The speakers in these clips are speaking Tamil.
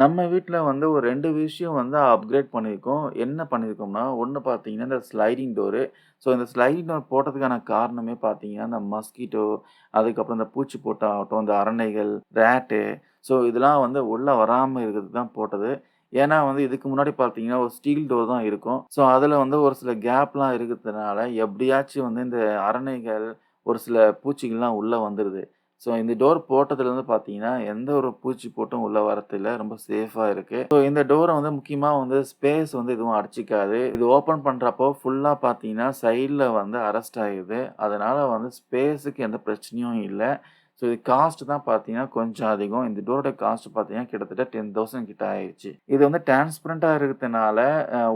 நம்ம வீட்ல வந்து ஒரு 2 விஷயம் வந்து அப்கிரேட் பண்ணியிருக்கோம். என்ன பண்ணியிருக்கோம்னா, ஒண்ணு பார்த்தீங்கன்னா, இந்த ஸ்லைடிங் டோரு. ஸோ இந்த ஸ்லைடிங் டோர் போட்டதுக்கான காரணமே பார்த்தீங்கன்னா, இந்த மஸ்கிட்டோ, அதுக்கப்புறம் இந்த பூச்சி பொட்டாகட்டும், இந்த அரணைகள், ரேட்டு ஸோ இதெல்லாம் வந்து உள்ள வராம இருக்கிறதுக்கு தான் போட்டது. ஏன்னா வந்து இதுக்கு முன்னாடி பார்த்தீங்கன்னா, ஒரு ஸ்டீல் டோர் தான் இருக்கும். ஸோ அதில் வந்து ஒரு சில கேப்லாம் இருக்கிறதுனால, எப்படியாச்சும் வந்து இந்த அரணைகள், ஒரு சில பூச்சிகள்லாம் உள்ள வந்துருது. ஸோ இந்த டோர் போட்டதுலேருந்து பார்த்தீங்கன்னா, எந்த ஒரு பூச்சி போட்டும் உள்ளே வரதில்ல. ரொம்ப சேஃபாக இருக்குது ஸோ இந்த டோரை வந்து முக்கியமாக வந்து ஸ்பேஸ் வந்து எதுவும் அடிச்சிக்காது இது ஓப்பன் பண்ணுறப்போ ஃபுல்லாக பார்த்தீங்கன்னா, சைடில் வந்து அரெஸ்ட் ஆயிருது. அதனால் வந்து ஸ்பேஸுக்கு எந்த பிரச்சனையும் இல்லை ஸோ இது காஸ்ட் தான் பார்த்தீங்கன்னா, கொஞ்சம் அதிகம். இந்த டோரோட காஸ்ட் பார்த்தீங்கன்னா, கிட்டத்தட்ட 10,000 கிட்ட ஆயிடுச்சு இது வந்து டிரான்ஸ்பரன்ட்டா இருக்கிறதுனால,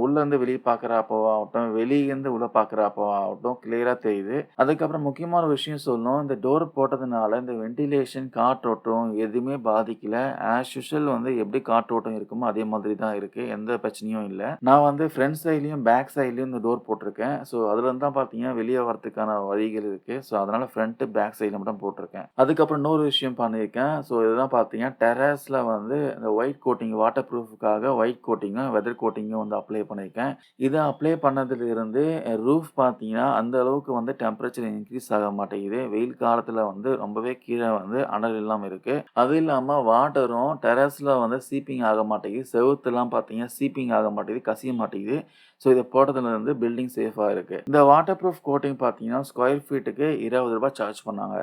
உள்ளேருந்து வெளியே வெளிய பார்க்குறப்போவாகட்டும், வெளியேருந்து உள்ளே உள்ள பார்க்குறப்போவாகட்டும், கிளியராக தெரியுது. அதுக்கப்புறம் முக்கியமான விஷயம் சொல்லணும். இந்த டோர் போட்டதுனால, இந்த வென்டிலேஷன், காற்றோட்டம் எதுவுமே பாதிக்கல. ஆஸ் யூஷுவல் வந்து எப்படி காற்றோட்டம் இருக்குமோ, அதே மாதிரி தான் இருக்குது எந்த பிரச்சனையும் இல்லை நான் வந்து ஃப்ரண்ட் சைட்லேயும் பேக் சைட்லேயும் இந்த டோர் போட்டிருக்கேன். ஸோ அதுலேருந்து தான் பார்த்தீங்கன்னா, வெளியே வரதுக்கான வழிகள் இருக்குது ஸோ அதனால் ஃப்ரண்ட்டு பேக் சைடில் மட்டும் போட்டிருக்கேன். அது அதுக்கப்புறம் இன்னொரு விஷயம் பண்ணியிருக்கேன். ஸோ இதுதான் பார்த்தீங்கன்னா, டெரஸில் வந்து இந்த ஒயிட் கோட்டிங் வாட்டர் ப்ரூஃப்க்காக ஒயிட் கோட்டிங்கும், வெதர் கோட்டிங்கும் வந்து அப்ளை பண்ணியிருக்கேன். இதை அப்ளை பண்ணதுலேருந்து ரூஃப் பார்த்தீங்கன்னா, அந்த அளவுக்கு வந்து டெம்பரேச்சர் இன்க்ரீஸ் ஆக மாட்டேங்குது. வெயில் காலத்தில் வந்து ரொம்பவே கீழே வந்து அனல் இல்லாமல் இருக்குது அது இல்லாமல் வாட்டரும் டெரஸில் வந்து சீப்பிங் ஆக மாட்டேங்குது. செவுத்துலாம் பார்த்தீங்கன்னா, சீப்பிங் ஆக மாட்டேங்குது. கசிய மாட்டேங்குது. ஸோ இதை போட்டதுலேருந்து பில்டிங் சேஃபாக இருக்குது இந்த வாட்டர் ப்ரூஃப் கோட்டிங் பார்த்தீங்கன்னா, ஸ்கொயர் ஃபீட்டுக்கு இருபது ரூபாய் சார்ஜ் பண்ணாங்க.